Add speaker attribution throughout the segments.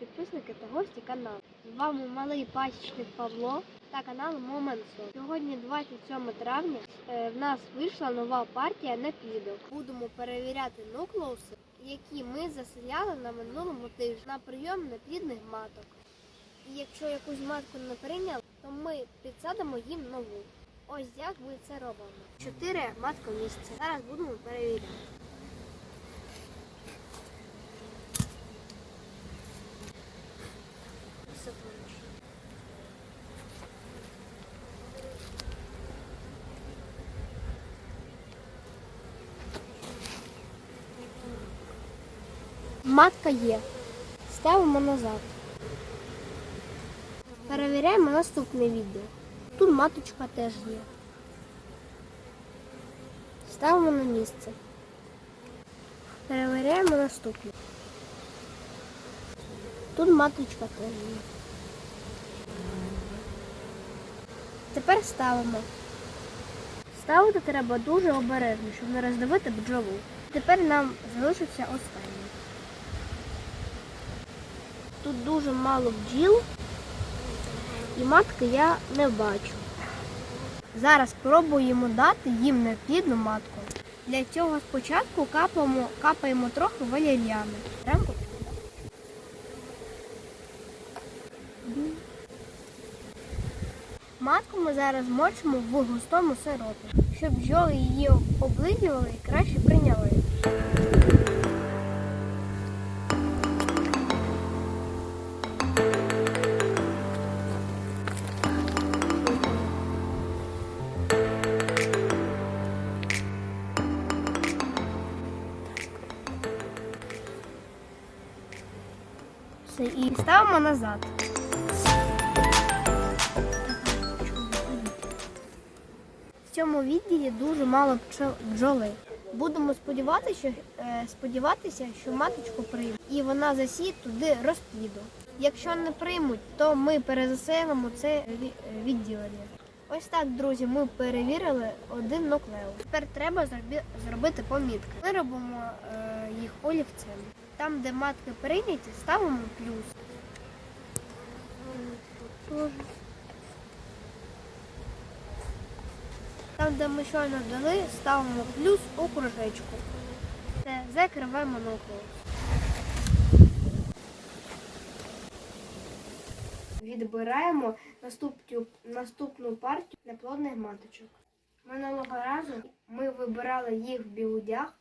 Speaker 1: підписники та гості каналу. З вами малий пасічник Павло та канал Момент Сьогодні 27 травня. е, В нас вийшла нова партія на підок. Будемо перевіряти нуклеуси, які ми заселяли на минулому тижні на прийом неплідних маток. І якщо якусь матку не прийняли, то ми підсадимо їм нову. Ось як ми це робимо. Чотири матка місяця. Зараз будемо перевіряти. Матка є. Ставимо назад. Перевіряємо наступне відео. Тут маточка теж є. Ставимо на місце. Перевіряємо наступне. Тут маточка теж є. Тепер ставимо. Ставити треба дуже обережно, щоб не роздавити бджолу. Тепер нам залишиться останнє. Тут дуже мало бджіл, і матки я не бачу. Зараз спробуємо дати їм неплідну матку. Для цього спочатку капаємо, капаємо трохи. Рамку. Матку ми зараз мочимо в густому сиропі, щоб бджоли її облизували і краще прийняли. І ставимо назад. В цьому відділі дуже мало бджоли. Будемо сподіватися, що, е, сподіватися, що маточку приймуть і вона засіє туди розпліду. Якщо не приймуть, то ми перезаселимо це відділення. Ось так, друзі, ми перевірили один нуклеус. Тепер треба зробити помітки. Ми робимо е, їх олівцем. Там, де матки прийняті, ставимо плюс. Там, де ми щойно дали, ставимо плюс у кружечку. Все, закриваємо нуклеус. Відбираємо наступну, наступну партію неплодних маточок. Минулого разу ми вибирали їх в білудях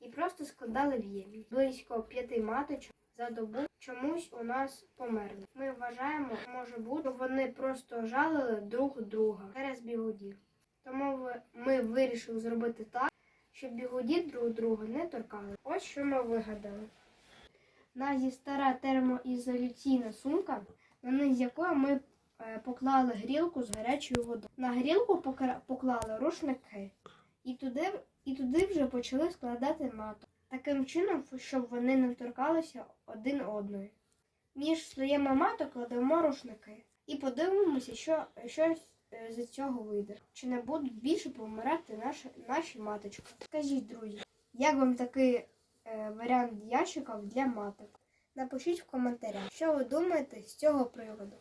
Speaker 1: і просто складали в ємність. Близько п'яти маточок за добу чомусь у нас померли. Ми вважаємо, може бути, що вони просто жалили друг друга через бігудів. Тому ми вирішили зробити так, щоб бігуді друг друга не торкали. Ось що ми вигадали. Є стара термоізоляційна сумка, на низ якої ми е, поклали грілку з гарячою водою. На грілку поклали рушники і туди, і туди вже почали складати маток. Таким чином, щоб вони не торкалися один одної. Між слоями маток кладемо рушники і подивимося, що, що е, з цього вийде. Чи не будуть більше помирати наші, наші маточки. Скажіть, друзі, як вам такий е, варіант ящиків для маток? Напишіть в коментарях, що ви думаєте з цього приводу.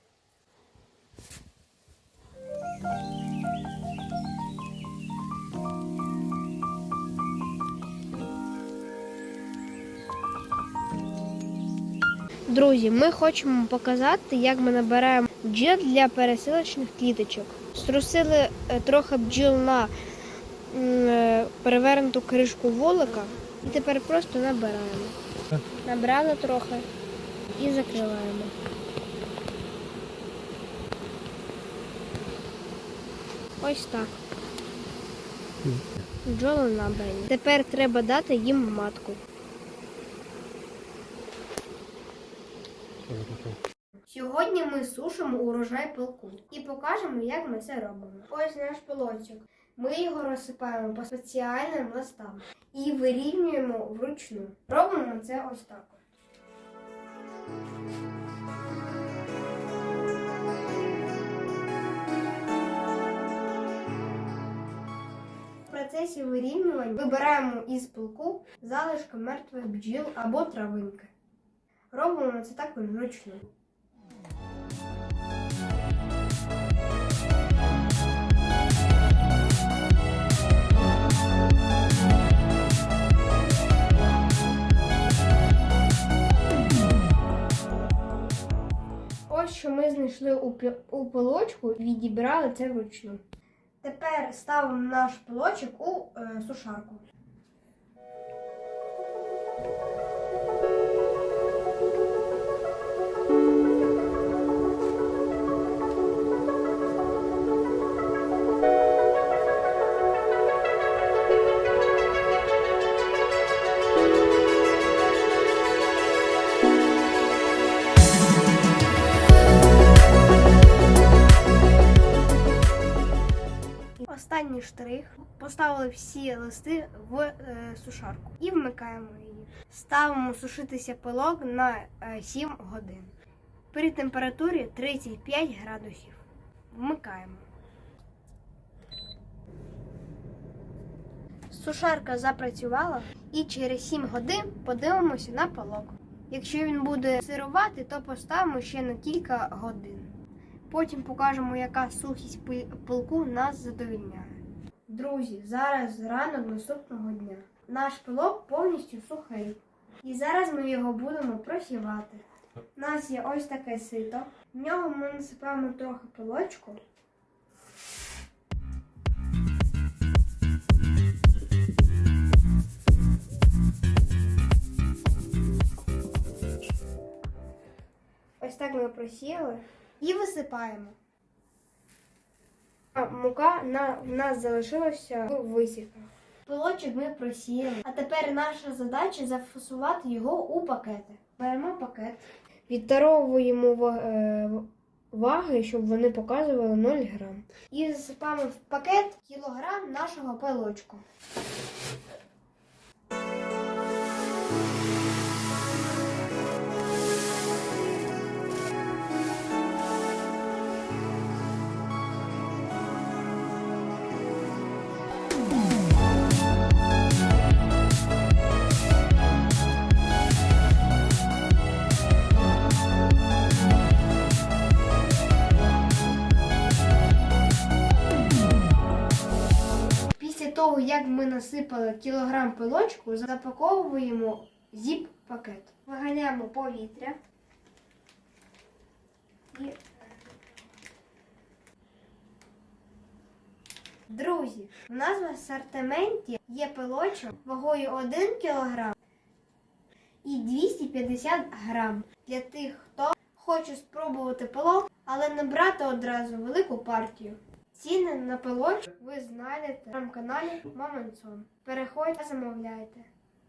Speaker 1: Друзі, ми хочемо показати, як ми набираємо бджіл для пересилочних кліточок. Струсили е, трохи бджіл на е, перевернуту кришку вулика і тепер просто набираємо. Набрали трохи і закриваємо. Ось так. Бджоли набрані. Тепер треба дати їм матку. Сьогодні ми сушимо урожай пилку і покажемо, як ми це робимо. Ось наш пилочок. Ми його розсипаємо по спеціальним листам і вирівнюємо вручну. Робимо це ось так. В процесі вирівнювання вибираємо із пилку залишки мертвих бджіл або травинки. Робимо це також вручну. Ось що ми знайшли у, пі- у пилочку і відібрали це вручну. Тепер ставимо наш пилочок у е, сушарку. Останній штрих. Поставили всі листи в е, сушарку і вмикаємо її. Ставимо сушитися пилок на е, 7 годин. При температурі 35 градусів. Вмикаємо. Сушарка запрацювала і через 7 годин подивимося на пилок. Якщо він буде сирувати, то поставимо ще на кілька годин. Потім покажемо, яка сухість пи- пилку нас задовільняє. Друзі, зараз ранок наступного дня. Наш пилок повністю сухий. І зараз ми його будемо просівати. У нас є ось таке сито. В нього ми насипаємо трохи пилочку. Ось так ми просіяли і висипаємо. А мука на, в нас залишилася в висівках. Пилочок ми просіяли. А тепер наша задача зафасувати його у пакети. Беремо пакет, відтаровуємо е, ваги, щоб вони показували 0 грам. І засипаємо в пакет кілограм нашого пилочку. Як ми насипали кілограм пилочку, запаковуємо зіп-пакет. Виганяємо повітря. І... Друзі, у нас в асортименті є пилочок вагою 1 кг і 250 грам для тих, хто хоче спробувати пилок, але не брати одразу велику партію. Ціни на пилочок ви знайдете на каналі Мамонсон. Переходьте, замовляйте.